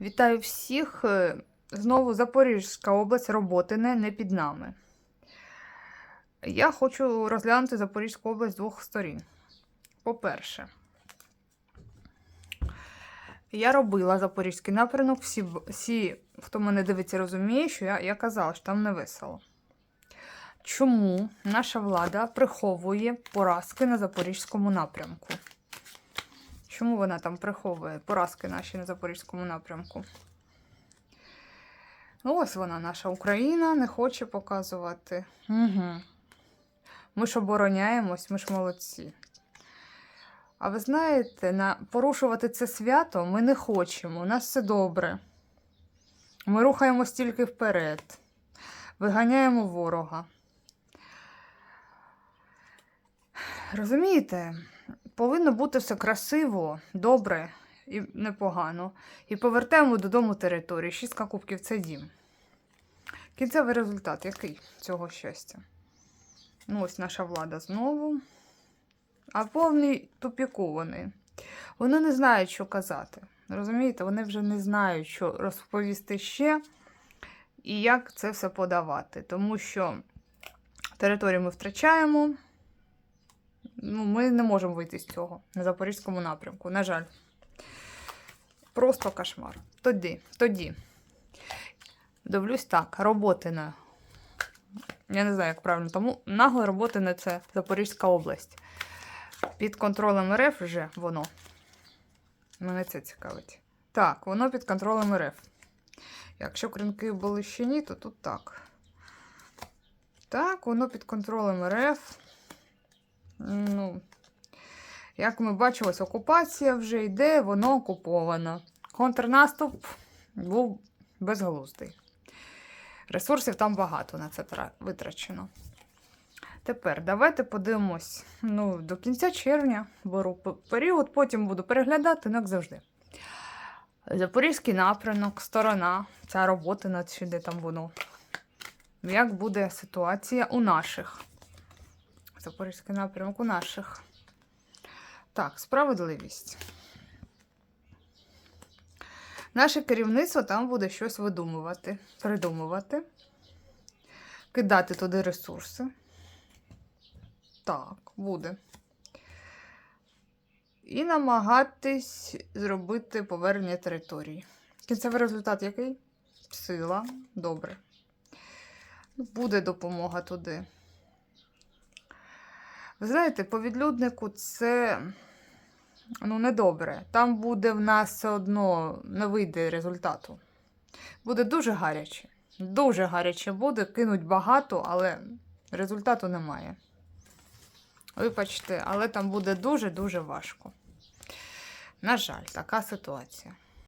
Вітаю всіх. Е, Знову Запорізька область, Роботине, не під нами. Я хочу розглянути Запорізьку область з двох сторін. По-перше, я робила Запорізький напрямок. Всі, всі, хто мене дивиться, розуміє, що я, я казала, що там не весело. Чому наша влада приховує поразки на Запорізькому напрямку? Чому вона там приховує поразки наші на Запорізькому напрямку? Ось вона, наша Україна, не хоче показувати. Угу. Ми ж обороняємось, ми ж молодці. А ви знаєте, на... порушувати це свято ми не хочемо. У нас все добре. Ми рухаємось тільки вперед. Виганяємо ворога. Розумієте? Повинно бути все красиво, добре і непогано. І повертаємо додому територію. Шістка кубків це дім. Кінцевий результат який цього щастя? Ну, ось наша влада знову. А повний тупіку вони. Вони не знають, що казати. Розумієте, вони вже не знають, що розповісти ще і як це все подавати. Тому що територію ми втрачаємо. Ну, ми не можемо вийти з цього на Запорізькому напрямку, на жаль. Просто кошмар. Тоді, тоді. Дивлюсь так, роботи на. Я не знаю, як правильно, тому нагло роботи на це Запорізька область. Під контролем РФ вже воно. Мене це цікавить. Так, воно під контролем РФ. Якщо кринки були ще ні, то тут так. Так, воно під контролем РФ. Ну, як ми ось окупація вже йде, воно окуповано. Контрнаступ був безглуздий. Ресурсів там багато на це витрачено. Тепер давайте подивимось ну, до кінця червня беру період, потім буду переглядати, ну, як завжди. Запорізький напрямок, сторона, ця робота над де там воно. Як буде ситуація у наших? Запорізький напрямок у наших. Так, справедливість. Наше керівництво там буде щось видумувати, придумувати, кидати туди ресурси. Так, буде. І намагатись зробити повернення території. Кінцевий результат який? Сила. Добре. Буде допомога туди. Ви знаєте, по відлюднику це ну, недобре. Там буде в нас все одно не вийде результату. Буде дуже гаряче. Дуже гаряче буде, кинуть багато, але результату немає. Вибачте, але там буде дуже-дуже важко. На жаль, така ситуація.